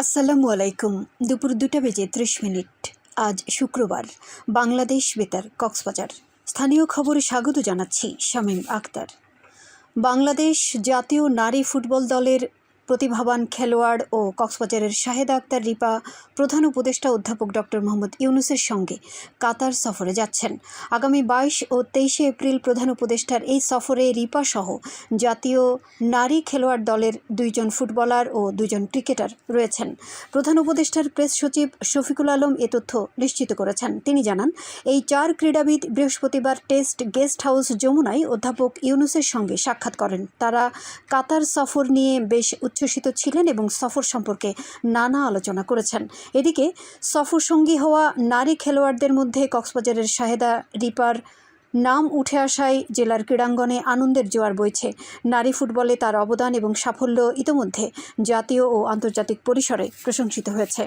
আসসালামু আলাইকুম। দুপুর দুটা বেজে ত্রিশ মিনিট। আজ শুক্রবার। বাংলাদেশ বেতার, কক্সবাজার। স্থানীয় খবরে স্বাগত জানাচ্ছি শামীম আক্তার। বাংলাদেশ জাতীয় নারী ফুটবল দলের প্রতিভাবান খেলোয়াড় ও কক্সবাজারের শাহেদা আক্তার রিপা প্রধান উপদেষ্টা অধ্যাপক ডক্টর মোহাম্মদ ইউনুসের সঙ্গে কাতার সফরে যাচ্ছেন। আগামী বাইশ ও তেইশে এপ্রিল প্রধান উপদেষ্টার এই সফরে রিপা সহ জাতীয় নারী খেলোয়াড় দলের দুইজন ফুটবলার ও দুজন ক্রিকেটার রয়েছেন। প্রধান উপদেষ্টার প্রেস সচিব শফিকুল আলম এ তথ্য নিশ্চিত করেছেন। তিনি জানান, এই চার ক্রীড়াবিদ বৃহস্পতিবার টেস্ট গেস্ট হাউস যমুনায় অধ্যাপক ইউনুসের সঙ্গে সাক্ষাৎ করেন। তারা কাতার সফর নিয়ে বেশ উচ্ছ্বসিত ছিলেন এবং সফর সম্পর্কে নানা আলোচনা করেছেন। এদিকে সফর সঙ্গী হওয়া নারী খেলোয়াড়দের মধ্যে কক্সবাজারের শাহেদা রিপার নাম উঠে আসায় জেলার ক্রীড়াঙ্গনে আনন্দের জোয়ার বইছে। নারী ফুটবলে তার অবদান এবং সাফল্য ইতোমধ্যে জাতীয় ও আন্তর্জাতিক পরিসরে প্রশংসিত হয়েছে।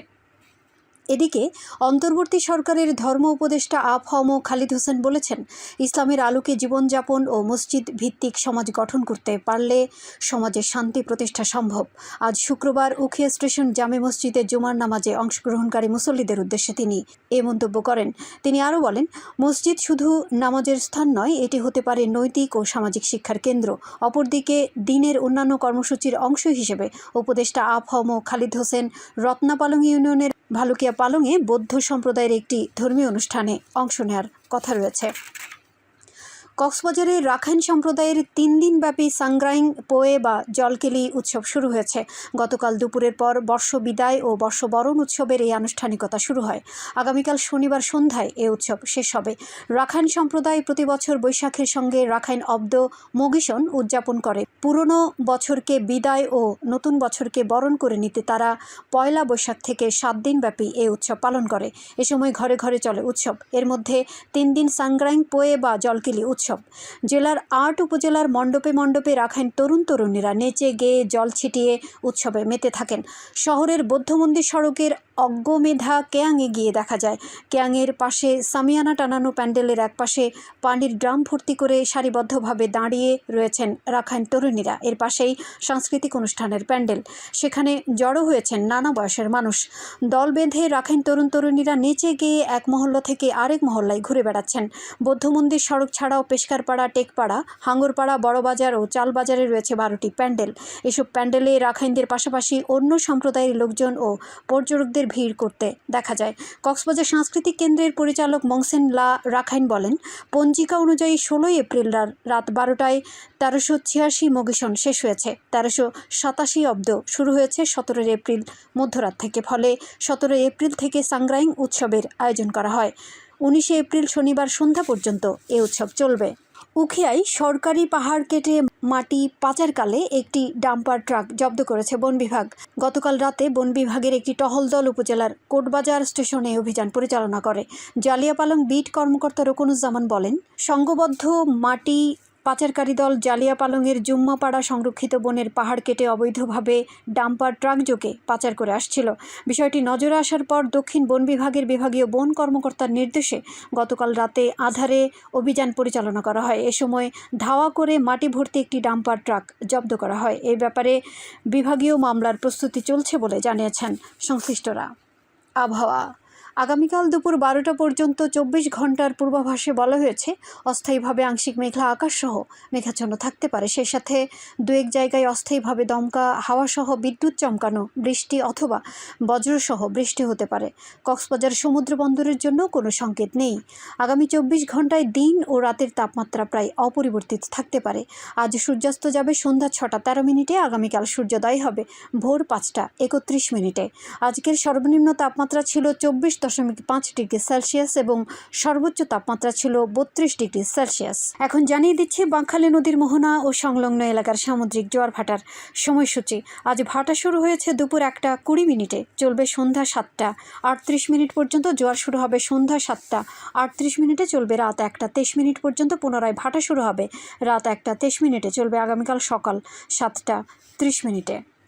এদিকে অন্তর্বর্তী সরকারের ধর্ম উপদেষ্টা আপ হম খালিদ হোসেন বলেছেন, ইসলামের আলোকে জীবনযাপন ও মসজিদ ভিত্তিক সমাজ গঠন করতে পারলে সমাজে শান্তি প্রতিষ্ঠা সম্ভব। আজ শুক্রবার উখিয়া স্টেশন জামে মসজিদে জুমার নামাজে অংশগ্রহণকারী মুসল্লিদের উদ্দেশ্যে তিনি এ মন্তব্য করেন। তিনি আরও বলেন, মসজিদ শুধু নামাজের স্থান নয়, এটি হতে পারে নৈতিক ও সামাজিক শিক্ষার কেন্দ্র। অপরদিকে দিনের অন্যান্য কর্মসূচির অংশ হিসেবে উপদেষ্টা আপ হম খালিদ হোসেন রত্নাপালং ইউনিয়নের ভালুকিয়া পালংয়ে বৌদ্ধ সম্প্রদায়ের একটি ধর্মীয় অনুষ্ঠানে অংশ নেওয়ার কথা রয়েছে। কক্সবাজারে রাখাইন সম্প্রদায়ের তিন দিনব্যাপী সাংগ্রাইং, পোয়ে বা জলকেলি উৎসব শুরু হয়েছে। গতকাল দুপুরের পর বর্ষ বিদায় ও বর্ষবরণ উৎসবের এই আনুষ্ঠানিকতা শুরু হয়। আগামীকাল শনিবার সন্ধ্যায় এ উৎসব শেষ হবে। রাখাইন সম্প্রদায় প্রতি বছর বৈশাখের সঙ্গে রাখাইন অব্দ মগিশন উদযাপন করে। পুরনো বছরকে বিদায় ও নতুন বছরকে বরণ করে নিতে তারা পয়লা বৈশাখ থেকে সাত দিনব্যাপী এ উৎসব পালন করে। এ সময় ঘরে ঘরে চলে উৎসব। এর মধ্যে তিন দিন সাংগ্রাইং, পোয়ে বা জলকিলি উৎসব জেলার আট উপজেলার মণ্ডপে মণ্ডপে রাখেন তরুণ তরুণীরা। নেচে, গেয়ে জল ছিটিয়ে উৎসবে মেতে থাকেন। শহরের বৌদ্ধ মন্দির সড়কের অজ্ঞমেধা কেয়াংয়ে গিয়ে দেখা যায়। কেয়াংয়ের পাশে সামিয়ানা টানানো প্যান্ডেলের একপাশে পানির ড্রাম ভর্তি করে সারিবদ্ধভাবে দাঁড়িয়ে রয়েছেন রাখাইন তরুণীরা। এর পাশেই সাংস্কৃতিক অনুষ্ঠানের প্যান্ডেল। সেখানে জড়ো হয়েছেন নানা বয়সের মানুষ। দল বেঁধে রাখাইন তরুণ তরুণীরা নেচে গিয়ে এক মহল্লা থেকে আরেক মহল্লায় ঘুরে বেড়াচ্ছেন। বৌদ্ধ মন্দির সড়ক ছাড়াও পেশকারপাড়া, টেকপাড়া, হাঙ্গরপাড়া, বড়বাজার ও চালবাজারে রয়েছে বারোটি প্যান্ডেল। এসব প্যান্ডেলে রাখাইনদের পাশাপাশি অন্য সম্প্রদায়ের লোকজন ও পর্যটকদের ভিড় করতে দেখা যায়। কক্সবাজার সাংস্কৃতিক কেন্দ্রের পরিচালক মংসেন লা রাখাইন বলেন, পঞ্জিকা অনুযায়ী ষোলোই এপ্রিল রাত বারোটায় তেরোশো ছিয়াশি মগিশন শেষ হয়েছে। তেরোশো সাতাশি অব্দ শুরু হয়েছে সতেরোই এপ্রিল মধ্যরাত থেকে। ফলে সতেরোই এপ্রিল থেকে সাংগ্রাইং উৎসবের আয়োজন করা হয়। উনিশে এপ্রিল শনিবার সন্ধ্যা পর্যন্ত এ উৎসব চলবে। উখিয়ায় সরকারি পাহাড় কেটে মাটি পাচারকালে একটি ডাম্পার ট্রাক জব্দ করেছে বন বিভাগ। গতকাল রাতে বন বিভাগের একটি টহল দল উপজেলার কোটবাজার স্টেশনে অভিযান পরিচালনা করে। জালিয়াপালং বিট কর্মকর্তা রকুনুজ্জামান বলেন, সংঘবদ্ধ মাটি পাচারকারী দল জালিয়াপালংয়ের জুম্মাপাড়া সংরক্ষিত বনের পাহাড় কেটে অবৈধভাবে ডাম্পার ট্রাকযোগে পাচার করে আসছিল। বিষয়টি নজরে আসার পর দক্ষিণ বন বিভাগের বিভাগীয় বন কর্মকর্তার নির্দেশে গতকাল রাতে আধারে অভিযান পরিচালনা করা হয়। এ সময় ধাওয়া করে মাটি ভর্তি একটি ডাম্পার ট্রাক জব্দ করা হয়। এই ব্যাপারে বিভাগীয় মামলার প্রস্তুতি চলছে বলে জানিয়েছেন সংশ্লিষ্টরা। আবহাওয়া আগামীকাল দুপুর বারোটা পর্যন্ত চব্বিশ ঘণ্টার পূর্বাভাসে বলা হয়েছে, অস্থায়ীভাবে আংশিক মেঘলা আকাশ সহ মেঘাচ্ছন্ন থাকতে পারে। সেই সাথে দু এক জায়গায় অস্থায়ীভাবে দমকা হাওয়াসহ বিদ্যুৎ চমকানো, বৃষ্টি অথবা বজ্রসহ বৃষ্টি হতে পারে। কক্সবাজার সমুদ্র বন্দরের জন্য কোনো সংকেত নেই। আগামী চব্বিশ ঘন্টায় দিন ও রাতের তাপমাত্রা প্রায় অপরিবর্তিত থাকতে পারে। আজ সূর্যাস্ত যাবে সন্ধ্যা ছটা তেরো মিনিটে, আগামীকাল সূর্যোদয় হবে ভোর পাঁচটা একত্রিশ মিনিটে। আজকের সর্বনিম্ন তাপমাত্রা ছিল চব্বিশ দশমিক পাঁচ ডিগ্রি সেলসিয়াস এবং সর্বোচ্চ তাপমাত্রা ছিল বত্রিশ ডিগ্রি সেলসিয়াস। এখন জানিয়ে দিচ্ছি বাঁকখালী নদীর মোহনা ও সংলগ্ন এলাকার সামুদ্রিক জোয়ার ভাটার সময়সূচি। আজ ভাটা শুরু হয়েছে দুপুর একটা কুড়ি মিনিটে। চলবে সন্ধ্যা সাতটা। আটত্রিশ মিনিট পর্যন্ত জোয়ার শুরু হবে সন্ধ্যা সাতটা। আটত্রিশ মিনিটে চলবে রাত একটা। তেইশ মিনিট পর্যন্ত পুনরায় ভাটা শুরু হবে। রাত একটা। তেইশ মিনিটে চলবে আগামীকাল সকাল সাতটা ত্রিশ মিনিটে।